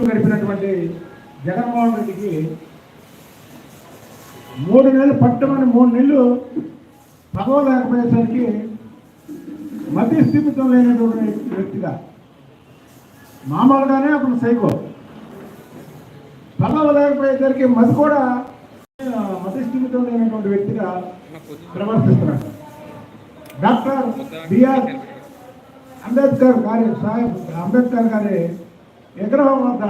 జీవితం గడిపినటువంటి జగన్మోహన్ రెడ్డికి మూడు నెలలు పట్టమని మూడు నెలలు పదవ లేకపోయేసరికి మధ్యస్థిమితం లేనటువంటి వ్యక్తిగా. మామూలుగానే అతను సైకో. పదవ లేకపోయేసరికి మది కూడా మధ్యస్థిమితం లేనటువంటి వ్యక్తిగా ప్రవర్తిస్తున్నాడు. డాక్టర్ బిఆర్ అంబేద్కర్ గారి సాహెబ్ అంబేద్కర్ గారి విగ్రహం వద్ద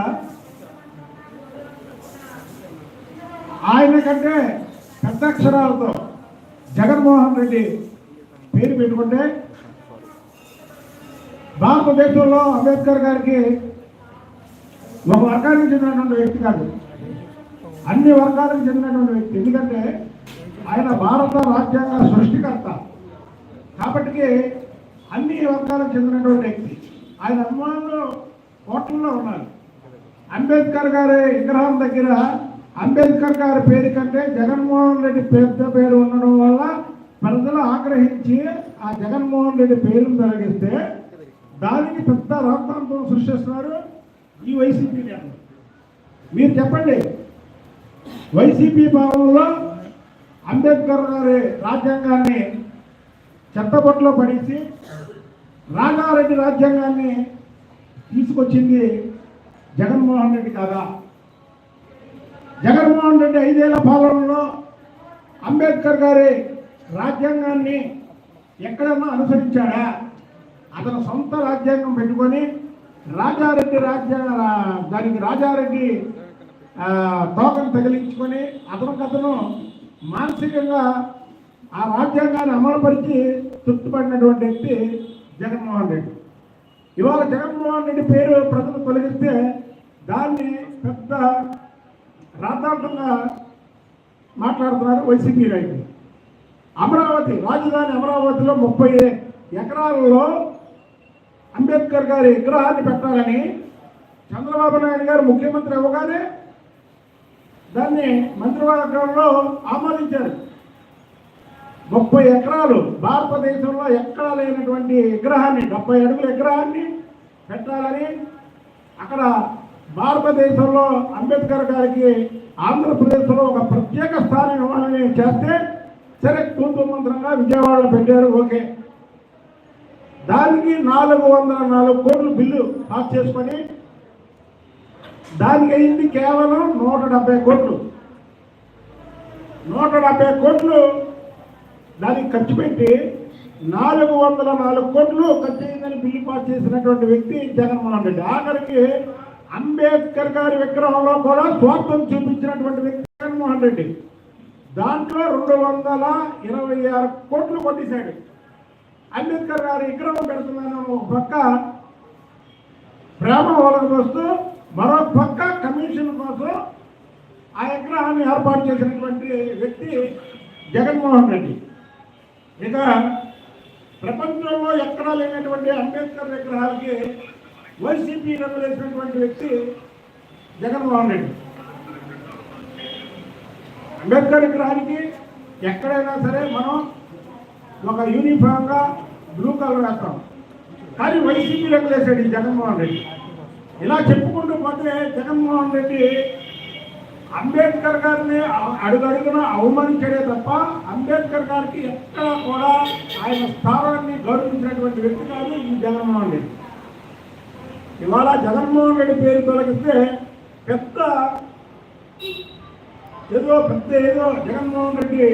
ఆయన కంటే పెద్ద అక్షరాలతో జగన్మోహన్ రెడ్డి పేరు పెట్టుకుంటే భారతదేశంలో అంబేద్కర్ గారికి ఒక వర్గానికి చెందినటువంటి వ్యక్తి కాదు. అన్ని వర్గాలకు చెందినటువంటి వ్యక్తి. ఎందుకంటే ఆయన భారత రాజ్యాంగ సృష్టికర్త. కాబట్టి అన్ని వర్గాలకు చెందినటువంటి వ్యక్తి. ఆయన అభిమానులు హోటల్లో ఉన్నారు. అంబేద్కర్ గారి విగ్రహం దగ్గర అంబేద్కర్ గారి పేరు కంటే జగన్మోహన్ రెడ్డి పెద్ద పేరు ఉండడం వల్ల ప్రజలు ఆగ్రహించి ఆ జగన్మోహన్ రెడ్డి పేరును తొలగిస్తే దానికి పెద్ద రాద్ధాంతం సృష్టిస్తున్నారు ఈ వైసీపీ నేతలు. మీరు చెప్పండి వైసీపీ భావంలో అంబేద్కర్ గారి రాజ్యాంగాన్ని చెత్తబొట్లో పడేసి రాజారెడ్డి రాజ్యాంగాన్ని తీసుకొచ్చింది జగన్మోహన్ రెడ్డి కాదా? జగన్మోహన్ రెడ్డి ఐదేళ్ళ పాలనలో అంబేద్కర్ గారి రాజ్యాంగాన్ని ఎక్కడన్నా అనుసరించాడా? అతను సొంత రాజ్యాంగం పెట్టుకొని రాజారెడ్డి రాజ్యాంగ దానికి రాజారెడ్డి ఆ, తోకను తగిలించుకొని అతనికతను మానసికంగా ఆ రాజ్యాంగాన్ని అమలుపరిచి తృప్తిపడినటువంటి వ్యక్తి జగన్మోహన్ రెడ్డి. ఇవాళ జగన్మోహన్ రెడ్డి పేరు ప్రజలు తొలగిస్తే దాన్ని పెద్ద రాద్ధాంతంగా మాట్లాడుతున్నారు వైసీపీ నాయకులు. అమరావతి రాజధాని అమరావతిలో ముప్పై ఎకరాలలో అంబేద్కర్ గారి విగ్రహాన్ని పెట్టాలని చంద్రబాబు నాయుడు గారు ముఖ్యమంత్రి అవ్వగానే దాన్ని మంత్రివర్గంలో ఆమోదించారు. ముప్పై ఎకరాలు భారతదేశంలో ఎక్కడా లేనటువంటి విగ్రహాన్ని డెబ్బై అడుగుల విగ్రహాన్ని పెట్టాలని అక్కడ భారతదేశంలో అంబేద్కర్ గారికి ఆంధ్రప్రదేశ్లో ఒక ప్రత్యేక స్థానం ఇవ్వాలని చేస్తే సరే తూతు మంత్రంగా విజయవాడలో పెట్టారు ఓకే. దానికి నాలుగు వందల నాలుగు కోట్లు బిల్లు పాస్ చేసుకొని దానికి అయింది కేవలం నూట డెబ్బై కోట్లు. నూట డెబ్బై కోట్లు దానికి ఖర్చు పెట్టి నాలుగు వందల నాలుగు కోట్లు ఖర్చు అయిందని బిల్లు పాస్ చేసినటువంటి వ్యక్తి జగన్మోహన్ రెడ్డి. ఆఖరికి అంబేద్కర్ గారి విగ్రహంలో కూడా స్వార్థం చూపించినటువంటి వ్యక్తి జగన్మోహన్ రెడ్డి. దాంట్లో రెండు వందల ఇరవై ఆరు కోట్లు కొట్టేశాడు. అంబేద్కర్ గారి విగ్రహం పెడుతున్నాను ఒక పక్క ప్రేమ వాళ్ళకు వస్తూ మరో పక్క కమిషన్ కోసం ఆ విగ్రహాన్ని ఏర్పాటు చేసినటువంటి వ్యక్తి జగన్మోహన్ రెడ్డి. ఇక ప్రపంచంలో ఎక్కడా లేనటువంటి అంబేద్కర్ విగ్రహాలకి వైసీపీ రంగులేసినటువంటి వ్యక్తి జగన్మోహన్ రెడ్డి. అంబేద్కర్ విగ్రహానికి ఎక్కడైనా సరే మనం ఒక యూనిఫామ్గా బ్లూ కలర్ వేస్తాం. కానీ వైసీపీ రంగులేసాడు ఈ జగన్మోహన్ రెడ్డి. ఇలా చెప్పుకుంటూ పోతే జగన్మోహన్ రెడ్డి అంబేద్కర్ గారిని అడుగడుగున అవమానించడే తప్ప అంబేద్కర్ గారికి ఎక్కడ కూడా ఆయన స్థానాన్ని గౌరవించినటువంటి వ్యక్తి కాదు ఈ జగన్మోహన్ రెడ్డి. ఇవాళ జగన్మోహన్ రెడ్డి పేరు తొలగిస్తే పెద్ద ఏదో పెద్ద ఏదో జగన్మోహన్ రెడ్డి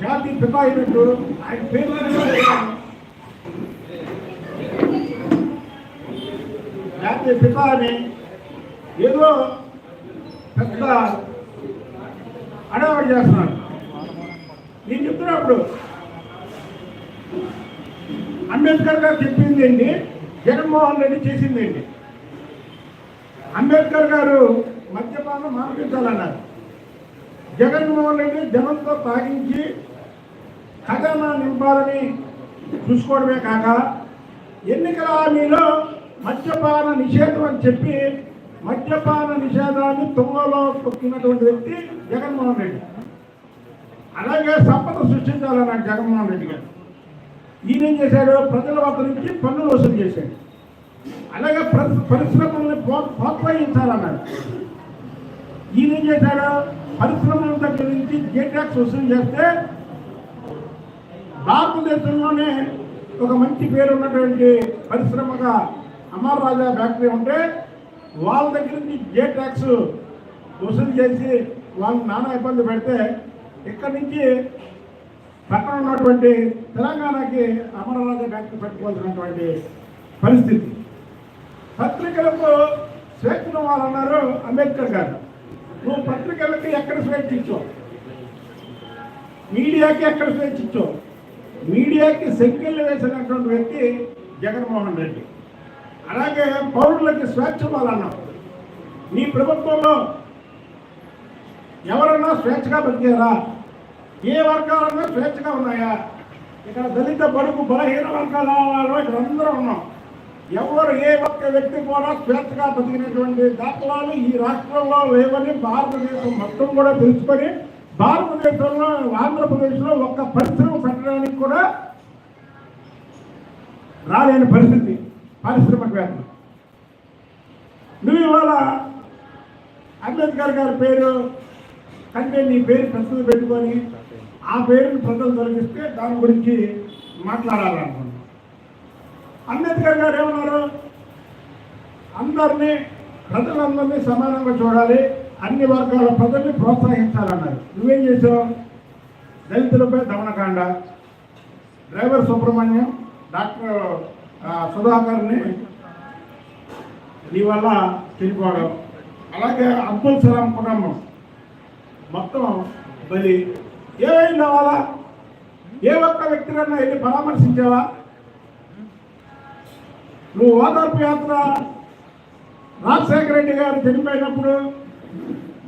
జాతి పిత అయినట్టు ఆయన పేరు జాతి పిత అని ఏదో పెద్ద అడవాడు చేస్తున్నాడు. నేను చెప్తున్నప్పుడు అంబేద్కర్ గారు చెప్పింది ఏంటి? జగన్మోహన్ రెడ్డి చేసింది ఏంటి? అంబేద్కర్ గారు మద్యపానం మానిపించాలన్నారు జగన్మోహన్ రెడ్డి జనంతో తాగించి ఖజానా నింపాలని చూసుకోవడమే కాక ఎన్నికల హామీలో మద్యపాన నిషేధం అని చెప్పి మద్యపాన నిషేధాన్ని తుంగలో తొక్కినటువంటి వ్యక్తి జగన్మోహన్ రెడ్డి. అలాగే సంపద సృష్టించాలన్నాడు జగన్మోహన్ రెడ్డి గారు. ఈయన ఏం చేశాడు? ప్రజల వద్ద నుంచి పన్నులు వసూలు చేశాడు. అలాగే పరిశ్రమల్ని ప్రోత్- ప్రోత్సహించాలన్నాడు. ఈయన ఏం చేశాడు? పరిశ్రమల దగ్గర నుంచి గేట్ ట్యాక్స్ వసూలు చేస్తే భారతదేశంలోనే ఒక మంచి పేరు ఉన్నటువంటి పరిశ్రమగా అమర్ రాజా ఫ్యాక్టరీ ఉంటే వాళ్ళ దగ్గర నుంచి గేట్ ట్యాక్స్ వసూలు చేసి వాళ్ళు నానా ఇబ్బంది పెడితే ఇక్కడి నుంచి పక్కన ఉన్నటువంటి తెలంగాణకి అమరరాజా ఫ్యాక్టరీ పెట్టుకోవాల్సినటువంటి పరిస్థితి. పత్రికలకు స్వేచ్ఛను వాళ్ళన్నారు అంబేద్కర్ గారు. నువ్వు పత్రికలకి ఎక్కడ స్వేచ్ఛ ఇచ్చావు? మీడియాకి ఎక్కడ స్వేచ్ఛ ఇచ్చావు? మీడియాకి సెంకెళ్ళు వేసినటువంటి వ్యక్తి జగన్మోహన్ రెడ్డి. అలాగే పౌరులకి స్వేచ్ఛ వాళ్ళన్నావు నీ ప్రభుత్వంలో ఎవరన్నా స్వేచ్ఛగా బతికారా? ఏ వర్గాలన్నా స్వేచ్ఛగా ఉన్నాయా? ఇక్కడ దళిత బడుగు బలహీన వర్గాల వాళ్ళు ఇక్కడ అందరూ ఉన్నాం. ఎవరు ఏ ఒక్క వ్యక్తి కూడా స్వేచ్ఛగా బతికినటువంటి దాఖలాలు ఈ రాష్ట్రంలో లేవని భారతదేశం మొత్తం కూడా తెలుసుకొని భారతదేశంలో ఆంధ్రప్రదేశ్లో ఒక్క పరిశ్రమ పెట్టడానికి కూడా రాలేని పరిస్థితి. పారిశ్రామికవేత్తలు నువ్వు ఇవాళ అంబేద్కర్ గారి పేరు కంటే నీ పేరు ప్రస్తుతం పెట్టుకొని ఆ పేరుని ప్రజలు తొలగిస్తే దాని గురించి మాట్లాడాలనుకున్నాను అంబేద్కర్ గారు ఏమన్నారు? అందరినీ ప్రజలందరినీ సమానంగా చూడాలి అన్ని వర్గాల ప్రజల్ని ప్రోత్సహించాలన్నారు. నువ్వేం చేసావు దళితులపై దమనకాండ. డ్రైవర్ సుబ్రహ్మణ్యం డాక్టర్ సుధాకర్ని నీ వల్ల చనిపోవడం అలాగే అబ్దుల్ సలాం కుటుంబం. మొత్తం బలి. ఏమైంది వాళ్ళ ఏ ఒక్క వ్యక్తికన్నా వెళ్ళి పరామర్శించావా? నువ్వు ఓదార్పు యాత్ర రాజశేఖర రెడ్డి గారు చనిపోయినప్పుడు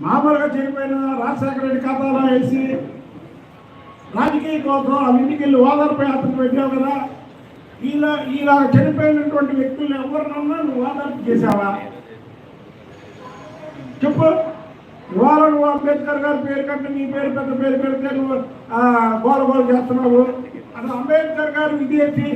మామూలుగా చనిపోయిన రాజశేఖర రెడ్డి ఖాతాలో వేసి రాజకీయ కోసం వాళ్ళ ఇంటికి వెళ్ళి ఓదార్పు యాత్ర పెట్టావు కదా? ఇలా ఇలా చనిపోయినటువంటి వ్యక్తులు ఎవరినన్నా నువ్వు ఓదార్పు చేశావా? చెప్పు. ఇవాళ నువ్వు అంబేద్కర్ గారి పేరు కంటే నీ పేరు పెద్ద పేరు పెడితే నువ్వు ఆ, గోల గోల చేస్తున్నావు. అసలు అంబేద్కర్ గారు విదేశీ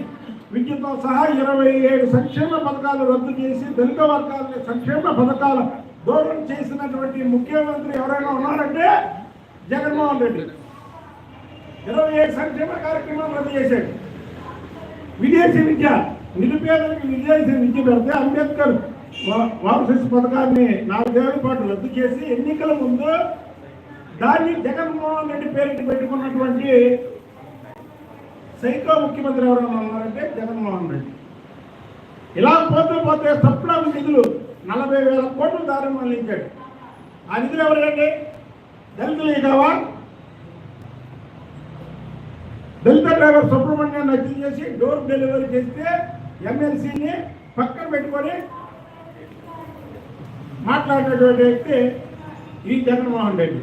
విద్యతో సహా ఇరవై ఏడు సంక్షేమ పథకాలు రద్దు చేసి దళిత వర్గాలని సంక్షేమ పథకాలు దూరం చేసినటువంటి ముఖ్యమంత్రి ఎవరైనా ఉన్నారంటే జగన్మోహన్ రెడ్డి. ఇరవై ఏడు సంక్షేమ కార్యక్రమాలు రద్దు చేశాడు. విదేశీ విద్య నిరుపేదలకు విదేశీ విద్య పెడితే అంబేద్కర్ వారసత్వ పథకాన్ని నాలుగేళ్ళ పాటు రద్దు చేసి ఎన్నికల ముందు దాన్ని జగన్మోహన్ రెడ్డి పేరుకి పెట్టుకున్నటువంటి సైకో ముఖ్యమంత్రి ఎవరైనా ఉన్నారంటే జగన్మోహన్ రెడ్డి. ఇలా పోతూ పోతే తప్పుడు నిధులు నలభై వేల కోట్లు దారి మళ్ళించాడు ఆ నిధులు ఎవరండి దళితులు కావా దళిత డ్రైవర్ సుబ్రహ్మణ్యాన్ని హత్య చేసి డోర్ డెలివరీ చేస్తే ఎమ్మెల్సీని పక్కన పెట్టుకొని మాట్లాడినటువంటి వ్యక్తి ఈ జగన్మోహన్ రెడ్డి.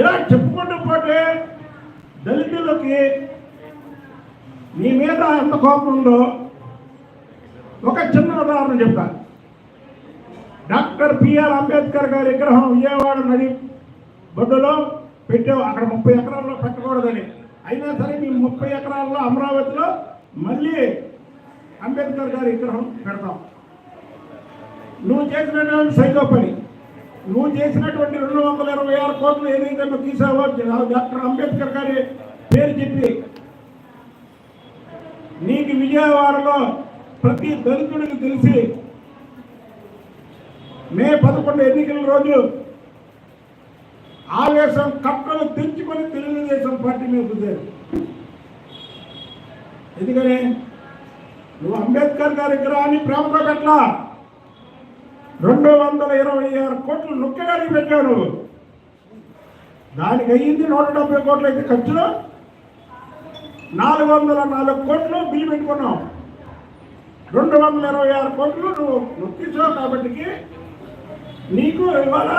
ఇలా చెప్పుకుంటూ పోతే దళితులకి నీ మీద ఎంత కోపం ఉందో ఒక చిన్న ఉదాహరణ చెప్తా. డాక్టర్ పిఆర్ అంబేద్కర్ గారి విగ్రహం విజయవాడ నది బొడ్డులో పెట్టావు. అక్కడ ముప్పై ఎకరాల్లో పెట్టకూడదని. అయినా సరే మేము ముప్పై ఎకరాల్లో అమరావతిలో మళ్ళీ అంబేద్కర్ గారి విగ్రహం పెడతాం. నువ్వు చేసినటువంటి సైకో పని నువ్వు చేసినటువంటి రెండు వందల ఇరవై ఆరు కోట్లు ఏదైతే నువ్వు తీసావో డాక్టర్ అంబేద్కర్ గారి పేరు చెప్పి నీకు విజయవాడలో ప్రతి దళితుడికి తెలిసి మే పదకొండు ఎన్నికల రోజు ఆవేశం కట్టలు తెంచుకొని తెలుగుదేశం పార్టీ మీద కుదిరారు ఎందుకని? నువ్వు అంబేద్కర్ గారి విగ్రహాన్ని ప్రేమతో పెట్టలా? రెండు వందల ఇరవై ఆరు కోట్లు నొక్కగానికి పెట్టారు దానికి అయ్యింది నూట డెబ్బై కోట్లు అయితే ఖర్చులు నాలుగు వందల నాలుగు కోట్లు బిల్లు పెట్టుకున్నావు. రెండు వందల ఇరవై ఆరు కోట్లు నువ్వు నొక్కించావు కాబట్టి నీకు ఇవాళ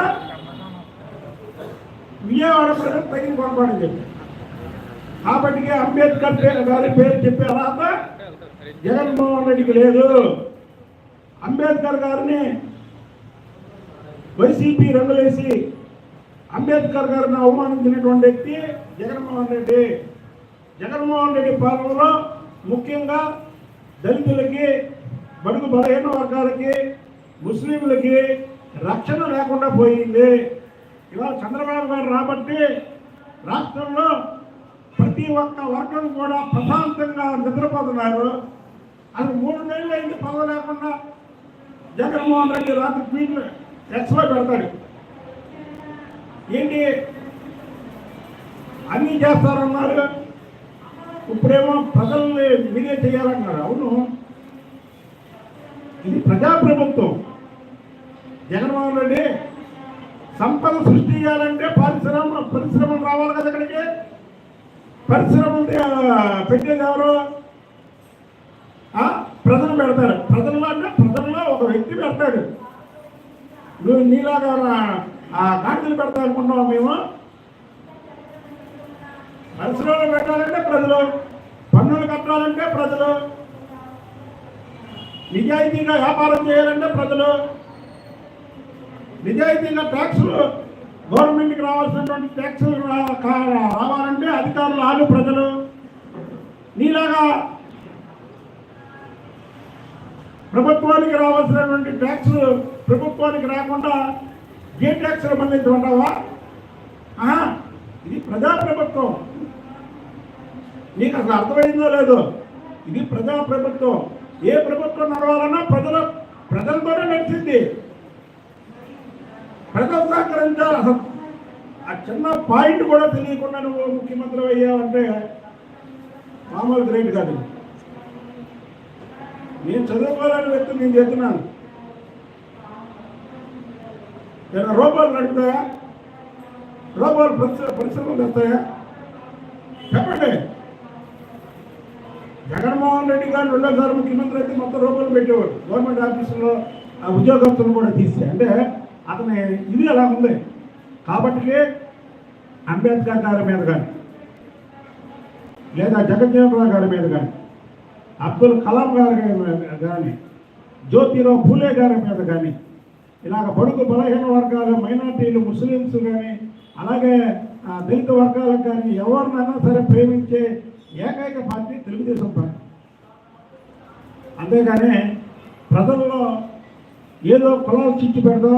విజయవాడ ప్రజలు పైకి పొరపాటు చెప్పి. కాబట్టి అంబేద్కర్ పేరు గారి పేరు చెప్పే తర్వాత జగన్మోహన్ రెడ్డికి లేదు. అంబేద్కర్ గారిని వైసీపీ రంగులేసి అంబేద్కర్ గారిని అవమానించినటువంటి వ్యక్తి జగన్మోహన్ రెడ్డి. జగన్మోహన్ రెడ్డి పాలనలో ముఖ్యంగా దళితులకి బడుగు బలహీన వర్గాలకి ముస్లింలకి రక్షణ లేకుండా పోయింది. ఇవాళ చంద్రబాబు గారు రాబట్టి రాష్ట్రంలో ప్రతి ఒక్క వర్గం కూడా ప్రశాంతంగా నిద్రపోతున్నారు. అది మూడు నెలలు అయింది పదవి లేకుండా జగన్మోహన్ రెడ్డి రాత్రి ట్వీట్లు ఎక్స్పై పెడతాడు. ఏంటి? అన్నీ చేస్తారన్నారు. ఇప్పుడేమో ప్రజల్ని మీరే చేయాలన్నారు. అవును. ఇది ప్రజాప్రభుత్వం. జగన్మోహన్ రెడ్డి సంపద సృష్టించాలంటే పరిశ్రమ పరిశ్రమలు రావాలి కదా ఇక్కడికి? పరిశ్రమలు పెట్టేది ఎవరు? ప్రజలు పెడతారు. ప్రజల్లో అంటే ప్రజల్లో ఒక వ్యక్తి పెడతాడు. నువ్వు నీలాగా రా- గాడిదలు పెడతా అనుకుంటున్నావు మేము? పరిశ్రమలు పెట్టాలంటే ప్రజలు. పన్నులు కట్టాలంటే ప్రజలు. నిజాయితీగా వ్యాపారం చేయాలంటే ప్రజలు. నిజాయితీగా ట్యాక్సులు గవర్నమెంట్కి రావాల్సినటువంటి ట్యాక్సులు రా- కా- రావాలంటే అధికారులు వాళ్ళు ప్రజలు. నీలాగా ప్రభుత్వానికి రావాల్సినటువంటి ట్యాక్స్ ప్రభుత్వానికి రాకుండా ఏ ట్యాక్స్ సంబంధించమంటావా ఇది ప్రజాప్రభుత్వం. నీకు అసలు అర్థమైందో లేదో? ఇది ప్రజాప్రభుత్వం. ఏ ప్రభుత్వం నడవాలన్నా ప్రజల ప్రజలతోనే నడిచింది. ప్రజలు అసలు ఆ చిన్న పాయింట్ కూడా తెలియకుండా నువ్వు ముఖ్యమంత్రి అయ్యావంటే మామూలు గ్రేట్ కాదు. నేను చదువుకోవాలని వ్యక్తి నేను చెప్తున్నాను నేను రోబోలు నడుపుతాయా? రూపాయలు పరిశ్రమ పరిశ్రమలు తెస్తాయా? చెప్పండి. జగన్మోహన్ రెడ్డి గారు రెండోసారి ముఖ్యమంత్రి అయితే మొత్తం రోబోలు పెట్టేవాడు గవర్నమెంట్ ఆఫీసులో ఆ ఉద్యోగస్తులు కూడా తీస్తే అంటే అతని ఇది అలా ఉంది. కాబట్టి అంబేద్కర్ గారి మీద కానీ లేదా జగజ్జీవన్ గారి మీద కానీ అబ్దుల్ కలాం గారి కానీ జ్యోతిరావు ఫూలే గారి మీద కానీ ఇలాగ పడుకు బలహీన వర్గాలు మైనార్టీలు ముస్లిమ్స్ కానీ అలాగే దళిత వర్గాలకు కానీ ఎవరినైనా సరే ప్రేమించే ఏకైక పార్టీ తెలుగుదేశం పార్టీ. అంతేగాని ప్రజల్లో ఏదో కులాలు చిచ్చి పెడదో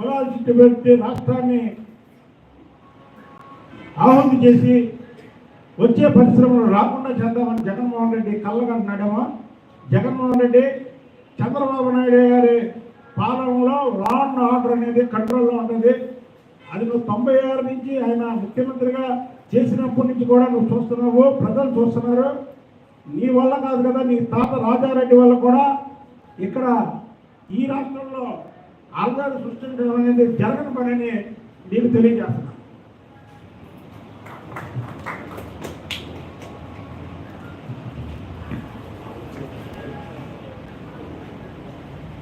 కులాలు చిచ్చు పెడితే రాష్ట్రాన్ని ఆహుతి చేసి వచ్చే పరిశ్రమలు రాకుండా చేద్దామని జగన్మోహన్ రెడ్డి కళ్ళగంటున్నాడేమో జగన్మోహన్ రెడ్డి చంద్రబాబు నాయుడు గారి పాలనలో లా అండ్ ఆర్డర్ అనేది కంట్రోల్లో ఉంటుంది. అది నువ్వు తొంభై ఆరు నుంచి ఆయన ముఖ్యమంత్రిగా చేసినప్పటి నుంచి కూడా నువ్వు చూస్తున్నావు ప్రజలు చూస్తున్నారు. నీ వల్ల కాదు కదా నీ తాత రాజారెడ్డి వల్ల కూడా ఇక్కడ ఈ రాష్ట్రంలో ఆల్రెడీ సృష్టించడం అనేది జరగని పని అని నీకు తెలియజేస్తున్నాను.